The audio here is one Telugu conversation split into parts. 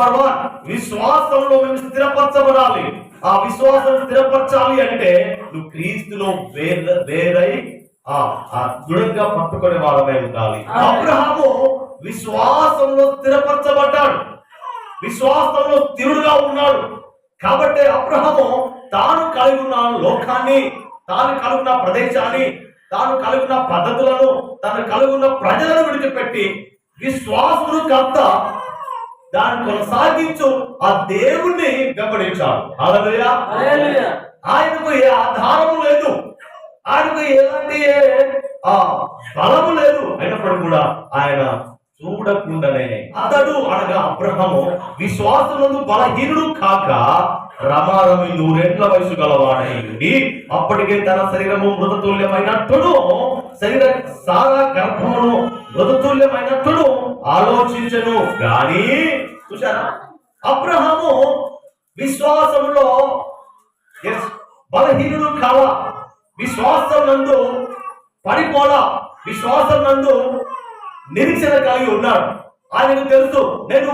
వన్ విశ్వాసంలో మేము స్థిరపరచబడాలి. ఆ విశ్వాసం స్థిరపరచాలి అంటే నువ్వు క్రీస్తులో వేర వేరై ఆ ఆ దృఢంగా పట్టుకునే వారమై ఉండాలి. అబ్రహాము విశ్వాసంలో స్థిరపరచబడ్డాడు. విశ్వాసంలో స్థిరుడుగా ఉన్నాడు. కాబట్టి అబ్రహము తాను కలిగి ఉన్న లోకాన్ని తాను కలిగి ఉన్న ప్రదేశాన్ని తాను కలిగి ఉన్న పద్ధతులను తాను కలిగి ఉన్న ప్రజలను విడిచిపెట్టి విశ్వాసమును కర్త దాన్ని కొనసాగించు. ఆ దేవుణ్ణి వెంబడించాడు. ఆయనకు ఏ ఆధారము లేదు. ఆయనకు ఎలాంటి ఆ బలము లేదు. అయినప్పుడు కూడా ఆయన చూడకుండానే అతడు అనగా అబ్రహము విశ్వాసమునందు బలహీనుడు కాక రమారమి నూరేండ్ల వయసు గలవాడై అప్పటికే తన శరీరము మృతతుల్యమైనట్టును శరీర సారా గర్భమును మృతతుల్యమైనట్టును ఆలోచించను. గాని చూసారా అబ్రహము విశ్వాసంలో ఎస్ బలహీనుడు కావ? విశ్వాసం నందు పడిపోలా? విశ్వాసం నందు నిరీక్షణ కలిగి ఉన్నాడు. ఆయనకు తెలుసు నేను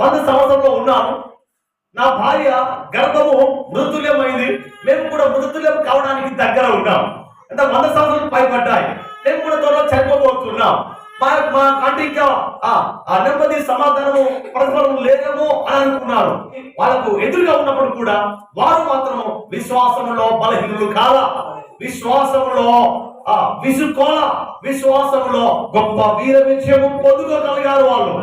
వంద సంవత్సరంలో ఉన్నాను. నా భార్య గర్భము మృతుల్యమైంది. మేము కూడా మృతుల్యం కావడానికి దగ్గర ఉన్నాం. అంటే వంద సంవత్సరాలు పైపడ్డాయి మేము కూడా త్వరలో చనిపోబోతున్నాం. మా మా ఆ ఆ నెమ్మది సమాధానము ప్రతిఫలము లేదేమో అని అనుకున్నారు. వాళ్ళకు ఎదురుగా ఉన్నప్పుడు కూడా వారు మాత్రము విశ్వాసంలో బలహీనులు కాల. విశ్వాసంలో ఆ విసుకోల విశ్వాసంలో గొప్ప వీర విజయము పొందుకోగలిగారు వాళ్ళు.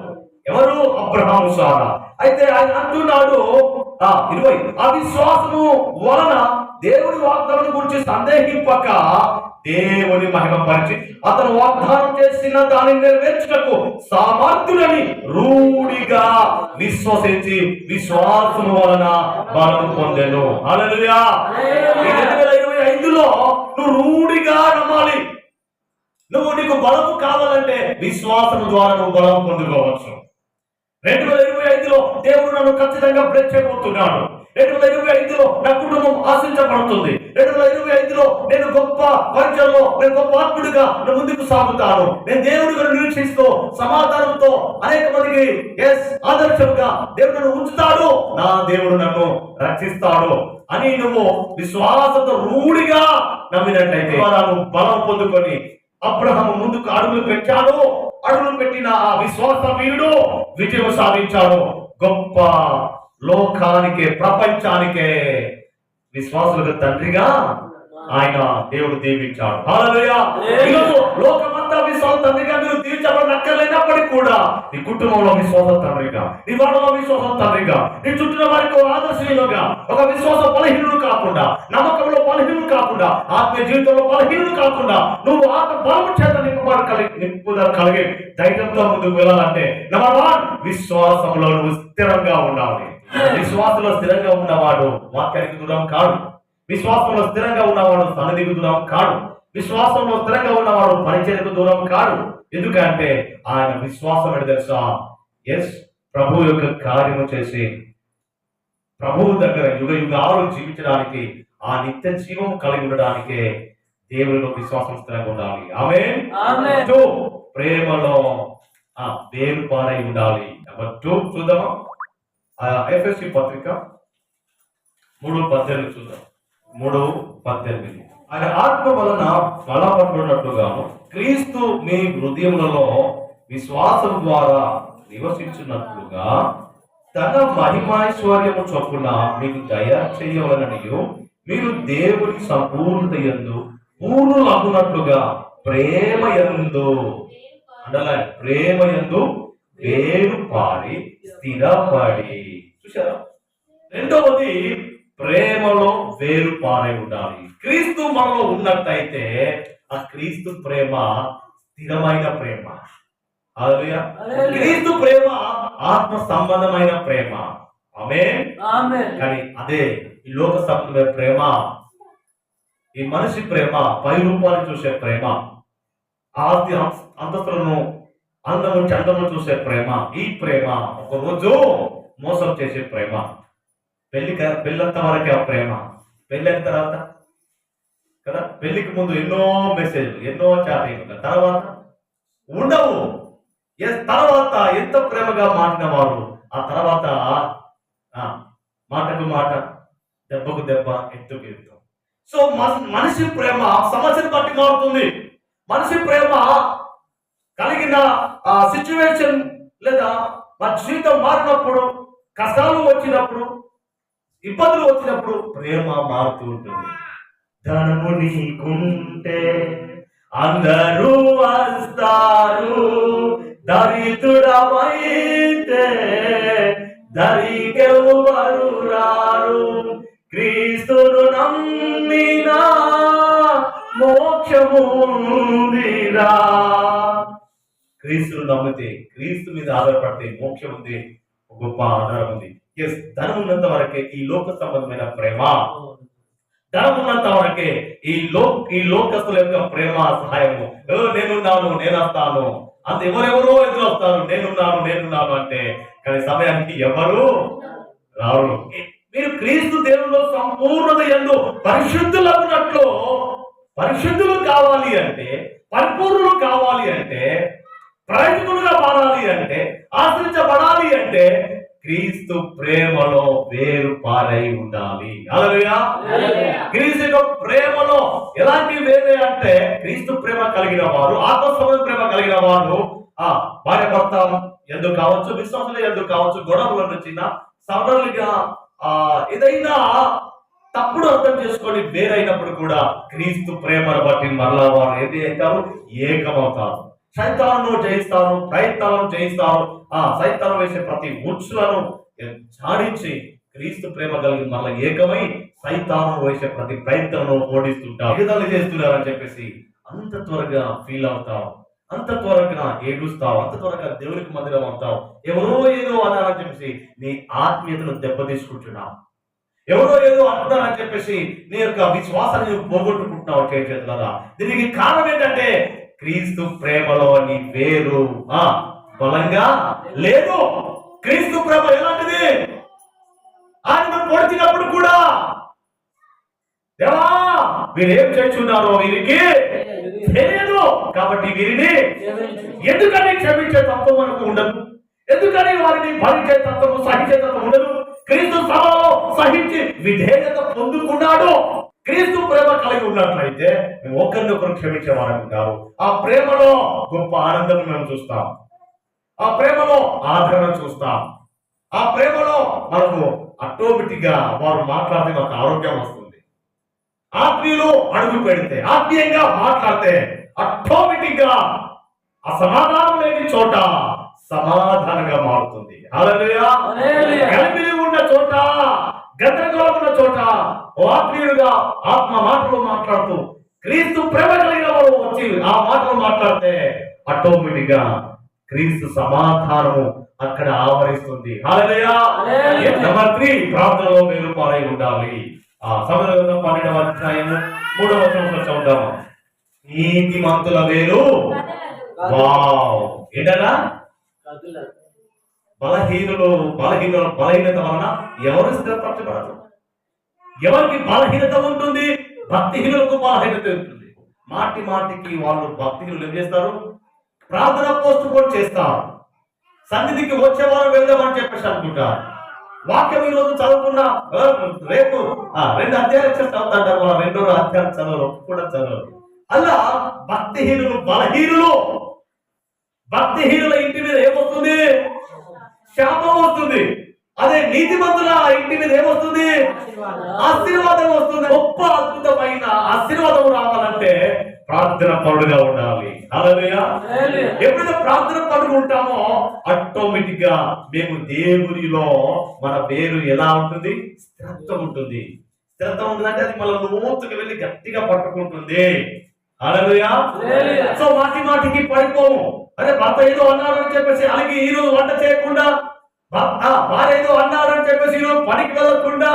ఎవరు? అబ్రహాము సారా. అయితే ఆయన అంటున్నాడు ఆ ఇరవై అవిశ్వాసము వలన దేవుడి వాగ్దానం గురించి సందేహింపక దేవుని మహిమపరిచి అతను వాగ్దానం చేసిన దానిని నెరవేర్చుటకు సామర్థ్యులని రూఢిగా విశ్వసించి విశ్వాసము వలన బలం పొందెను. వేల ఇరవై ఐదులో నువ్వు రూఢిగా నమ్మాలి. నువ్వు నీకు బలము కావాలంటే విశ్వాసం ద్వారా నువ్వు బలం పొందుకోవచ్చు. రెండు వేల ఇరవై ఐదులో దేవుడు నన్ను ఖచ్చితంగా బ్లెస్ చేయబోతున్నాడు రెండు వేల ఇరవై ఐదులో నా కుటుంబం ఆశించబడుతుంది. రెండు వేల ఇరవై ఐదులో నేను గొప్ప పరిచయంలో నేను గొప్ప ఆత్ముడిగా నేను ముందుకు సాగుతాను. నేను దేవుడిగా నిరీక్షిస్తూ సమాధానంతో అనేక మందికి ఎస్ ఆదర్శంగా దేవుడు నన్ను ఉంచుతాడు. నా దేవుడు నన్ను రక్షిస్తాడు అని నువ్వు విశ్వాసంతో రూఢిగా నమ్మినట్లయితే బలం పొందుకొని అబ్రహము ముందుకు అడుగులు పెట్టాడు. అడుగులు పెట్టిన ఆ విశ్వాస వీరుడు విజయం సాధించాడు. గొప్ప లోకానికే ప్రపంచానికే విశ్వాసులకు తండ్రిగా ఆయన దేవుడు దీవించాడు. లోకమంతా విశ్వాస తండ్రిగా మీరు దీవించబడనక్కర్లేనప్పటికీ కూడా నీ కుటుంబంలో విశ్వాస తండ్రిగా నీ వాళ్ళలో విశ్వాస తండ్రిగా నీ చుట్టూ వారికి ఆదర్శీయులుగా ఒక విశ్వాస బలహీనుడు కాకుండా నమ్మకంలో బలహీనుడు కాకుండా ఆత్మీయ జీవితంలో బలహీనుడు కాకుండా నువ్వు ఆత్మ బలము చేత నింపబడ కలిగి నింపుదల కలిగి ధైర్యంతో ముందుకు వెళ్ళాలంటే నెంబర్ వన్ విశ్వాసంలో నువ్వు స్థిరంగా ఉండాలి. విశ్వాసంలో స్థిరంగా ఉన్నవాడు వాక్యానికి దూరం కాడు. విశ్వాసంలో స్థిరంగా ఉన్నవాడు సన్నిధికి దూరం కాడు. విశ్వాసంలో స్థిరంగా ఉన్నవాడు పరిచయకు దూరం కాడు. ఎందుకంటే ఆయన విశ్వాసం ఏంటి తెలుసా? ఎస్ ప్రభు యొక్క కార్యము చేసి ప్రభువు దగ్గర యుగ యుగాలు జీవించడానికి ఆ నిత్య జీవం కలిగి ఉండడానికే దేవునిలో విశ్వాసం స్థిరంగా ఉండాలి. ఆమె ప్రేమలో ఆ వేరు పారై ఉండాలి. నెంబర్ టూ చూద్దామా? ఎఫ్ఎస్సి పత్రిక మూడు పద్దెనిమిది చూద్దాం. మూడు పద్దెనిమిది. ఆయన ఆత్మ వలన బలపడుతున్నట్లుగాను క్రీస్తు మీ హృదయములలో విశ్వాసం ద్వారా నివసించున్నట్లుగా తన మహిమైశ్వర్యము చొప్పున మీకు దయ చేయవలననియు మీరు దేవుని సంపూర్ణత యందు పూర్ణులగునట్లుగా ప్రేమ యందు అండలా ప్రేమ యందు వేరు పాడి స్థిరపడి. చూసారా రెండవది ప్రేమలో వేరు పారై ఉండాలి. క్రీస్తు మనలో ఉన్నట్టయితే ఆ క్రీస్తు ప్రేమ స్థిరమైన ప్రేమ. క్రీస్తు ప్రేమ ఆత్మ సంబంధమైన ప్రేమ. ఆమె కానీ అదే ఈ లోక సంబంధమైన ప్రేమ ఈ మనిషి ప్రేమ పై రూపాన్ని చూసే ప్రేమ ఆస్తి అంత- అంతస్తులను అందము చందము చూసే ప్రేమ ఈ ప్రేమ ఒక రోజు మోసం చేసే ప్రేమ. పెళ్ళి పెళ్ళంత వరకే ఆ ప్రేమ. పెళ్ళైన తర్వాత కదా పెళ్ళికి ముందు ఎన్నో మెసేజ్లు ఎన్నో చాటింగ్లు తర్వాత ఉండవు. తర్వాత ఎంత ప్రేమగా మాటిన వారు ఆ తర్వాత ఆ, మాటకు మాట దెబ్బకు దెబ్బ ఎత్తుకు ఎత్తు. సో మనిషి ప్రేమ సమస్యను బట్టి మారుతుంది. మనిషి ప్రేమ కలిగిన ఆ సిచ్యువేషన్ లేదా మా జీవితం మారినప్పుడు కష్టాలు వచ్చినప్పుడు ఇబ్బందులు వచ్చినప్పుడు ప్రేమ మారుతూ ఉంటుంది. ధనము నీకుంటే అందరూ వస్తారు దరిద్రుడమైతే దరికెవరు రారు క్రీస్తును నమ్మినా మోక్షము ఉందిరా క్రీస్తును నమ్మితే క్రీస్తు మీద ఆధారపడితే మోక్షం ఉంది గొప్ప ఆధారం ఉంది. ఎస్ ధనం ఉన్నంత వరకే ఈ లోక సంబంధమైన ప్రేమ. ధనం ఉన్నంత వరకే ఈ లో ఈ లోకస్తుల యొక్క ప్రేమ సహాయము. నేనున్నాను నేను వస్తాను అంత ఎవరెవరో ఎదురు వస్తారు. నేనున్నాను నేనున్నాను అంటే కానీ సమయానికి ఎవరు రారు. మీరు క్రీస్తు దేవుల్లో సంపూర్ణత ఎందు పరిశుద్ధులకున్నట్లు పరిశుద్ధులు కావాలి అంటే పరిపూర్ణులు కావాలి అంటే ప్రయోజకులుగా మారాలి అంటే ఆశ్రయించబడాలి అంటే క్రీస్తు ప్రేమలో వేరు పారై ఉండాలి. అలలుయా క్రీస్తు యొక్క ప్రేమలో ఎలాంటి వేరే అంటే క్రీస్తు ప్రేమ కలిగిన వారు ఆత్మస్వభావ ప్రేమ కలిగిన వారు ఆ భార్య భర్త ఎందుకు కావచ్చు విశ్వాసులు ఎందుకు కావచ్చు గొడవలు వచ్చిన సోదరులుగా ఆ ఏదైనా తప్పుడు అర్థం చేసుకొని వేరైనప్పుడు కూడా క్రీస్తు ప్రేమను బట్టి మరలా వారు ఏది అవుతారు ఏకమవుతారు. సైతాలను జయిస్తాను ప్రయత్నాలను జయిస్తాను. ఆ సైతానం వేసే ప్రతి ఉచ్చులను జాడించి క్రీస్తు ప్రేమ కలిగి మళ్ళీ ఏకమై సైతానం వేసే ప్రతి ప్రయత్నం ఓడిస్తుంటారు విడుదల చేస్తున్నారని చెప్పేసి అంత త్వరగా ఫీల్ అవుతావు. అంత త్వరగా ఏడుస్తావు. అంత త్వరగా దేవునికి మందిరం అవుతావు. ఎవరో ఏదో అన్నారని చెప్పేసి నీ ఆత్మీయతను దెబ్బతీసుకుంటున్నావు. ఎవరో ఏదో అంటున్నారని చెప్పేసి నీ యొక్క విశ్వాసాన్ని నువ్వు పోగొట్టుకుంటున్నావు చేతులరా దీనికి కారణం ఏంటంటే క్రీస్తు ప్రేమలో నీ వేరు. ఆ బలంగా? లేదు. క్రీస్తు ప్రేమ ఎలాంటిది? ఆయన పొడిచినప్పుడు కూడా. దేవా వీరేం చేస్తున్నారో వీరికి తెలియదు. కాబట్టి వీరిని ఎందుకని క్షమించే తత్వం మనకు ఉండదు? ఎందుకని వారిని భరించే తత్వము సహించే తత్వం ఉండదు? క్రీస్తు సభలో సహించి విధేయత పొందుకున్నాడు. కలిగి ఉన్నట్లయితే మేము ఒకరిని ఒకరు క్షమించే వారు ఉంటారు ఆ ప్రేమలో గొప్ప ఆనందం మేము చూస్తాం. ఆ ప్రేమలో ఆదరణ చూస్తాం. ఆ ప్రేమలో మనకు ఆటోమేటిక్గా వారు మాట్లాడితే మాకు ఆరోగ్యం వస్తుంది. ఆత్మీయులు అడుగు పెడితే ఆత్మీయంగా మాట్లాడితే ఆటోమేటిక్గా అసమాధానం లేని చోట సమాధానంగా మారుతుంది. గలిబిలి ఉన్న చోట గందరగోళం ఉన్న చోట ఓ ఆత్మీయుడుగా ఆత్మ మాటలు మాట్లాడుతూ క్రీస్తు ప్రేమ కలిగిన వాడు వచ్చి ఆ మాటలు మాట్లాడితే ఆటోమేటిక్గా క్రీస్తు సమాధానము అక్కడ ఆవరిస్తుంది. నెంబర్ త్రీ ప్రార్థనలో మీరు పాలై ఉండాలి. ఆ సమయంలో పన్నెండవ అధ్యాయము మూడవ వచనంలో నీతి మంతుల వేరు ఏంటన్నా? బలహీనులు బలహీన బలహీనత వలన ఎవరు స్థిరపరచబడదు ఎవరికి బలహీనత ఉంటుంది? భక్తిహీనులకు బలహీనత ఉంటుంది. మాటి మాటికి వాళ్ళు భక్తిహీనులు ఏం చేస్తారు? ప్రార్థన పోస్ట్ పోన్ చేస్తారు. సన్నిధికి వచ్చే వారు వెళ్దామని చెప్పేసి అనుకుంటారు. వాక్యం ఈ రోజు చదువుకున్న రేపు ఆ, రెండు అధ్యాయాలు వచ్చేసి చదువుతాంటారు రెండో అధ్యాయం చదవరు కూడా చదవరు. అలా భక్తిహీనులు బలహీనులు భక్తిహీనుల ఇంటి మీద ఏమొస్తుంది? శాపం వస్తుంది. అదే నీతిమంతుల ఇంటి మీద ఏమొస్తుంది? ఆశీర్వాదం. వస్తుంది. గొప్ప అద్భుతమైన ఆశీర్వాదం రావాలంటే ప్రార్థన పరుడుగా ఉండాలి. ఎప్పుడైతే ప్రార్థన పరుడు ఉంటామో ఆటోమేటిక్గా మేము దేవునిలో మన పేరు ఎలా ఉంటుంది? స్థిరత్వం ఉంటుంది. స్థిరత్వం ఉంటుందంటే అది మన లోతుకి వెళ్ళి గట్టిగా పట్టుకుంటుంది. సో మాటి మాటికి పడిపోము. అరే భర్త ఏదో అన్నాడని చెప్పేసి అలాగే ఈ రోజు వంట చేయకుండా భార్య ఏదో అన్నాడని చెప్పేసి ఈ రోజు పనికి వెళ్ళకుండా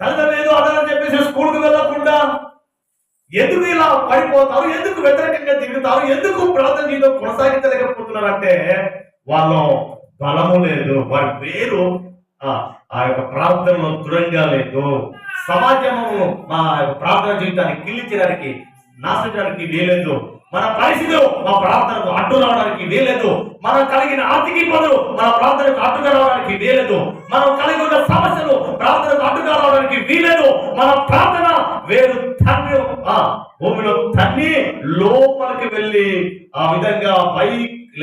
తగ్గలేదు ఏదో అన్నారని చెప్పేసి స్కూల్కి వెళ్ళకుండా ఎందుకు ఇలా పడిపోతారు ఎందుకు వ్యతిరేకంగా తిరుగుతారు ఎందుకు ప్రార్థన జీవితం కొనసాగించలేకపోతున్నారు అంటే వాళ్ళు బలము లేదు వారి పేరు ఆ ఆ యొక్క ప్రార్థనలో దృఢంగా లేదు. సమాజము మా యొక్క ప్రార్థన జీవితాన్ని కిల్లించడానికి నాశించడానికి వీలేదు మన పరిస్థితులు మా ప్రార్థనకు అడ్డు రావడానికి వీలేదు మనం కలిగిన ఆర్థిక ఇబ్బందులు మన ప్రార్థనకు అడ్డుగా రావడానికి వీలేదు మనం కలిగి ఉన్న సమస్యలు ప్రార్థనకు అడ్డుగా రావడానికి వీలేదు మన ప్రార్థన వేరు తన్ని భూమిలో తన్ని లోపలికి వెళ్ళి ఆ విధంగా పై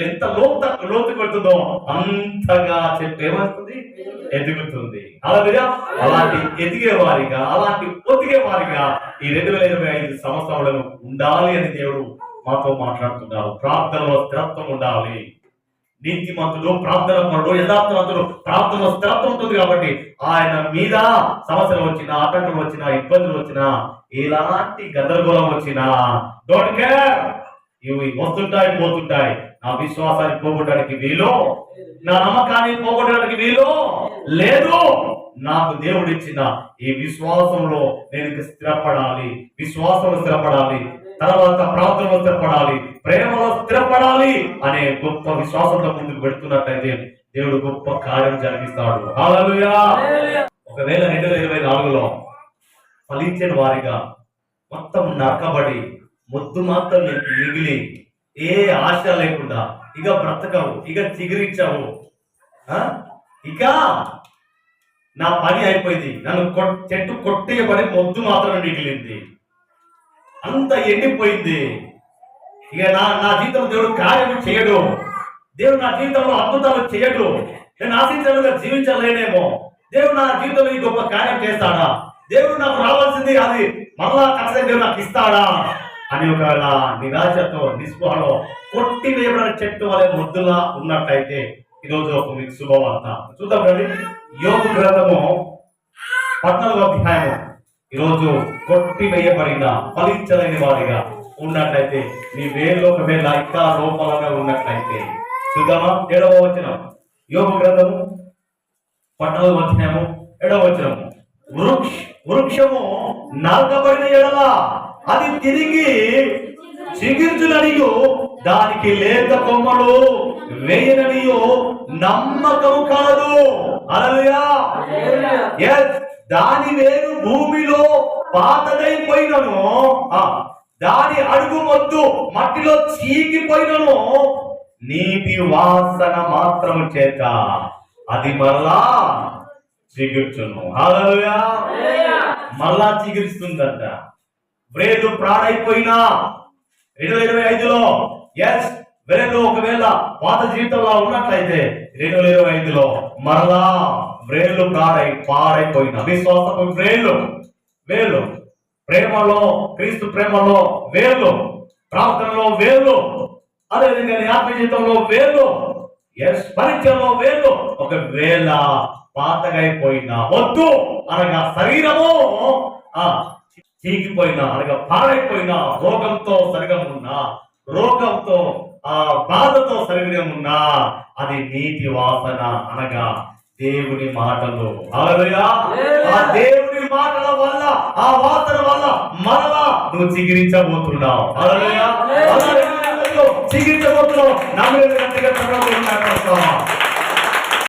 ఎంత లోత లోతుకు వెళ్తుందో అంతగా చెట్టు ఏమవుతుంది ఎదుగుతుంది. అలాగే అలాంటి ఎదిగే వారిగా అలాంటి ఒదిగే వారిగా ఈ రెండు వేల ఇరవై ఐదు సంవత్సరంలో ఉండాలి అని దేవుడు మాతో మాట్లాడుతున్నారు. ప్రార్థనలో స్థిరత్వం ఉండాలి. నీతిమంతుడు ప్రార్థన పరుడు యథార్థవంతుడు ప్రార్థనలో స్థిరత్వం ఉంటుంది కాబట్టి ఆయన మీద సమస్యలు వచ్చినా ఆటంకం వచ్చినా ఇబ్బందులు వచ్చినా ఎలాంటి గందరగోళం వచ్చినా డోంట్ కేర్ ఇవి వస్తుంటాయి పోతుంటాయి. నా విశ్వాసాన్ని పోగొట్టడానికి వీలు నా నమ్మకాన్ని పోగొట్టడానికి వీలు లేదు. నాకు దేవుడిచ్చిన ఈ విశ్వాసంలో నేను స్థిరపడాలి విశ్వాసంలో స్థిరపడాలి. తర్వాత ప్రార్థనలో స్థిరపడాలి ప్రేమలో స్థిరపడాలి అనే గొప్ప విశ్వాసంతో ముందుకు పెడుతున్నట్లయితే దేవుడు గొప్ప కార్యం జరిగిస్తాడు. ఒకవేళ రెండు వేల ఇరవై నాలుగులో ఫలించిన వారిగా మొత్తం నరకబడి మొద్దు మాత్రం మిగిలి ఏ ఆశ లేకుండా ఇక బ్రతకవు ఇక చిగురించవు. ఆ? ఇక నా పని అయిపోయింది. నన్ను చెట్టు కొట్టేయబడి మొద్దు మాత్రం మిగిలింది. అంత ఎండిపోయింది. ఇక నా నా జీవితంలో దేవుడు కార్యము చేయడు. దేవుడు నా జీవితంలో అద్భుతాలు చేయడు. నేను ఆశించాలుగా జీవించలేనేమో. దేవుడు నా జీవితంలో ఈ గొప్ప కార్యం చేస్తాడా? దేవుడు నాకు రావాల్సింది అది మరలా ఖచ్చితంగా దేవుడు నాకు ఇస్తాడా? అని ఒక నిరాశతో నిస్పృహలో కొట్టి వేయబడిన చెట్టు వలె ముద్దులా ఉన్నట్టయితే ఈరోజు ఒక మీకు శుభవార్త. చూద్దాం రండి. యోగు గ్రంథము పద్నాలుగో అధ్యాయము. ఈరోజు కొట్టి వేయబడిన ఫలించలేని వారిగా ఉన్నట్లయితే నీ వేలు ఒకవేళ ఇంకా లోపలంగా ఉన్నట్లయితే. చూద్దామా? ఏడవ వచనం. యోగ గ్రంథము పద్నాలుగో వచ్చినాము ఏడవ వచనము. వృక్ష వృక్షము నరకబడిన ఎడల అది తిరిగి చిగుర్చుననియు దానికి లేత కొమ్మలు వేయననియు నమ్మకము కాదు. అలలుయా దాని వేరు భూమిలో పాతదైపోయినను. ఆ, దాని అడుగు మొద్దు మట్టిలో చీకిపోయినను. నీటి వాసన మాత్రము చేత అది మరలా చిగుర్చును. హల్లెలూయా. మరలా చిగురిస్తుందంట. వ్రేలు ప్రాణైపోయినా. రెండు వేల ఇరవై ఐదులో ఎస్ వ్రేలు ఒకవేళ పాత జీవితంలో ఉన్నట్లయితే రెండు వేల ఇరవై ఐదులో మరలా వ్రేలు ప్రాడై పాడైపోయిన విశ్వాసపు వ్రేలు వేలు ప్రేమలో క్రీస్తు ప్రేమలో వేలు ప్రార్థనలో వేలు అదేవిధంగా నీ ఆత్మ జీవితంలో వేలు ఎస్ పరిచయంలో వేలు ఒకవేళ పాతగైపోయిన వద్దు అనగా శరీరము చీకిపోయినా చీకిపోయిన అనగా పాడైపోయిన రోగంతో సరిగా ఉన్నా రోగంతో ఆ బాధతో సరిగా ఉన్నా అది నీటి వాసన అనగా దేవుని మాటలు. ఆ దేవుని మాటల వల్ల ఆ వాసన వల్ల మరలా నువ్వు చిగిరించబోతున్నావు. చిగిరించబోతున్నావు. చదవకుండా